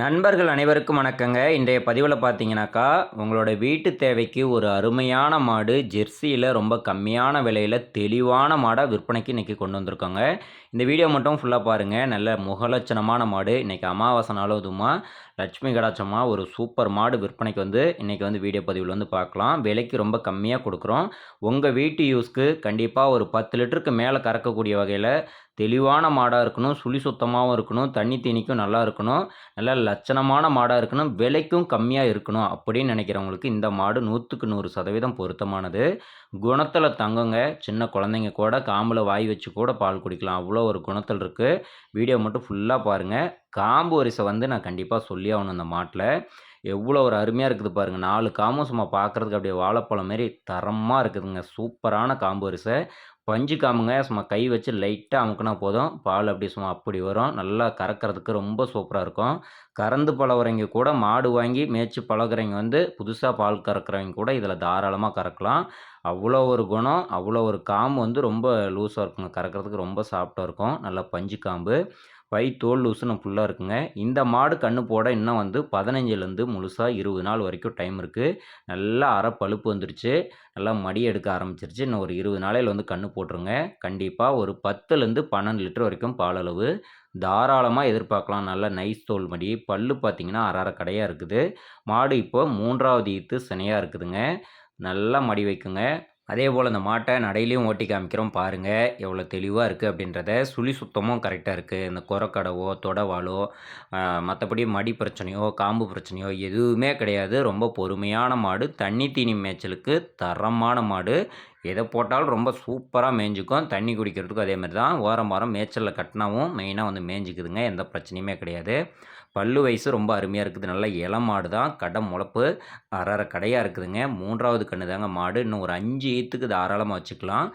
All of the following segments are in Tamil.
நண்பர்கள் அனைவருக்கும் வணக்கங்க. இன்றைய பதிவில் பார்த்தீங்கன்னாக்கா உங்களோட வீட்டு தேவைக்கு ஒரு அருமையான மாடு ஜெர்சியில் ரொம்ப கம்மியான விலையில் தெளிவான மாடை விற்பனைக்கு இன்றைக்கி கொண்டு வந்திருக்கோங்க. இந்த வீடியோ மட்டும் ஃபுல்லாக பாருங்கள் நல்ல முகலட்சணமான மாடு. இன்றைக்கி அமாவாசை நாளும் லட்சுமி கடாச்சமாக ஒரு சூப்பர் மாடு விற்பனைக்கு வந்து இன்றைக்கி வந்து வீடியோ பதிவில் வந்து பார்க்கலாம் விலைக்கு ரொம்ப கம்மியாக கொடுக்குறோம். உங்கள் வீட்டு யூஸ்க்கு கண்டிப்பாக ஒரு பத்து லிட்டருக்கு மேலே கறக்கக்கூடிய வகையில் தெளிவான மாடாக இருக்கணும் சுழி சுத்தமாகவும் இருக்கணும் தண்ணி தீனிக்கும் நல்லா இருக்கணும் நல்ல லட்சணமான மாடாக இருக்கணும் விலைக்கும் கம்மியாக இருக்கணும் அப்படின்னு நினைக்கிறவங்களுக்கு இந்த மாடு நூற்றுக்கு நூறு சதவீதம் பொருத்தமானது. குணத்தில் தங்குங்க சின்ன குழந்தைங்க கூட காம்பில் வாய் வச்சு கூட பால் குடிக்கலாம். அவ்வளோ ஒரு குணத்தில் இருக்குது வீடியோ மட்டும் ஃபுல்லாக பாருங்கள் காம்பு வரிசை வந்து நான் கண்டிப்பாக சொல்லி ஆகணும் இந்த மாட்டில். எவ்வளோ ஒரு அருமையாக இருக்குது பாருங்கள் நாலு காம்பும் சும்மா பார்க்குறதுக்கு அப்படியே வாழைப்பழம் மாரி தரமாக இருக்குதுங்க. சூப்பரான காம்பு வரிசை பஞ்சு காமுங்க சும்மா கை வச்சு லைட்டாக அமுக்குனா போதும். பால் அப்படி சும்மா அப்படி வரும். நல்லா கறக்கிறதுக்கு ரொம்ப சூப்பராக இருக்கும். கறந்து பழகுறவங்க கூட மாடு வாங்கி மேய்ச்சி பழகுறவங்க வந்து புதுசாக பால் கறக்கிறவங்க கூட இதில் தாராளமாக கறக்கலாம். அவ்வளோ ஒரு குணம் அவ்வளோ ஒரு காம்பு வந்து ரொம்ப லூஸாக இருக்குங்க. கறக்கிறதுக்கு ரொம்ப சாஃப்டாக இருக்கும். நல்லா பஞ்சு காம்பு. பை தோல் லூசுன்னு ஃபுல்லாக இருக்குங்க. இந்த மாடு கன்று போட இன்னும் வந்து பதினஞ்சுலேருந்து முழுசாக இருபது நாள் வரைக்கும் டைம் இருக்குது நல்லா அரை பழுப்பு வந்துருச்சு. நல்லா மடி எடுக்க ஆரம்பிச்சிருச்சு. இன்னும் ஒரு இருபது நாளையில் வந்து கன்று போட்டுருங்க. கண்டிப்பாக ஒரு பத்துலேருந்து பன்னெண்டு லிட்டர் வரைக்கும் பாலளவு. தாராளமாக எதிர்பார்க்கலாம். நல்ல நைஸ் தோல் மடி. பல்லு பார்த்திங்கன்னா அரை அரை கடையாக இருக்குது. மாடு இப்போ மூன்றாவது ஈத்து சினையாக இருக்குதுங்க. நல்லா மடி வைக்குங்க. அதே போல் இந்த மாட்டை நடையிலையும் ஓட்டி காமிக்கிறோம் பாருங்கள் எவ்வளோ தெளிவாக இருக்குது அப்படின்றத சுழி சுத்தமும் கரெக்டாக இருக்குது இந்த குரக்கடவோ தொடவாலோ மற்றபடி மடி பிரச்சனையோ காம்பு பிரச்சனையோ எதுவுமே கிடையாது. ரொம்ப பொறுமையான மாடு. தண்ணி தீனி மேய்ச்சலுக்கு தரமான மாடு. எதை போட்டாலும் ரொம்ப சூப்பராக மேய்ஞ்சிக்கும் தண்ணி குடிக்கிறதுக்கும் அதே மாதிரி தான் ஓரம் வாரம் மேய்ச்சலில் கட்டினாவும் மெயினாக வந்து மேய்ஞ்சிக்குதுங்க எந்த பிரச்சனையுமே கிடையாது. பல்லு வயசு ரொம்ப அருமையாக இருக்குது. நல்ல இளம் மாடு தான். கடை முளப்பு. அரை அரை கடையாக இருக்குதுங்க. மூன்றாவது கன்று தாங்க மாடு. இன்னும் ஒரு அஞ்சு ஈத்துக்கு தாராளமாக வச்சுக்கலாம்.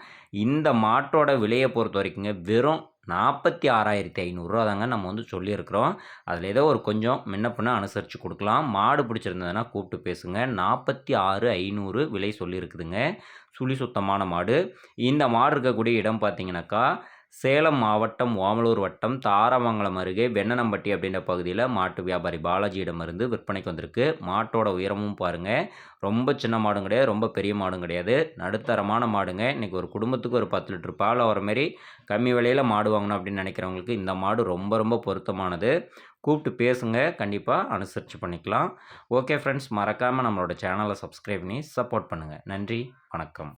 இந்த மாட்டோட விலையை பொறுத்த வரைக்குங்க வெறும் நாற்பத்தி ஆறாயிரத்தி ஐநூறுரூவா தாங்க நம்ம வந்து சொல்லியிருக்கிறோம். அதில் ஏதோ ஒரு கொஞ்சம் முன்ன பின்ன அனுசரித்து கொடுக்கலாம். மாடு பிடிச்சிருந்ததுன்னா கூப்பிட்டு பேசுங்க. நாற்பத்தி ஆறு ஐநூறு விலை சொல்லியிருக்குதுங்க. சுழி சுத்தமான மாடு. இந்த மாடு இருக்கக்கூடிய இடம் பார்த்தீங்கன்னாக்கா சேலம் மாவட்டம் ஓமலூர் வட்டம் தாரமங்கலம் அருகே வெண்ணனம்பட்டி அப்படின்ற பகுதியில் மாட்டு வியாபாரி பாலாஜியிடமிருந்து விற்பனைக்கு வந்திருக்கு. மாட்டோட உயரமும் பாருங்கள் ரொம்ப சின்ன மாடும் கிடையாது ரொம்ப பெரிய மாடும் கிடையாது. நடுத்தரமான மாடுங்க. இன்றைக்கி ஒரு குடும்பத்துக்கு ஒரு பத்து லிட்டர் பால் வர மாரி கம்மி விலையில் மாடு வாங்கணும் அப்படின்னு நினைக்கிறவங்களுக்கு இந்த மாடு ரொம்ப ரொம்ப பொருத்தமானது. கூப்பிட்டு பேசுங்க. கண்டிப்பாக அனுசரித்து பண்ணிக்கலாம். ஓகே ஃப்ரெண்ட்ஸ் மறக்காமல் நம்மளோட சேனலை சப்ஸ்கிரைப் பண்ணி சப்போர்ட் பண்ணுங்கள் நன்றி வணக்கம்.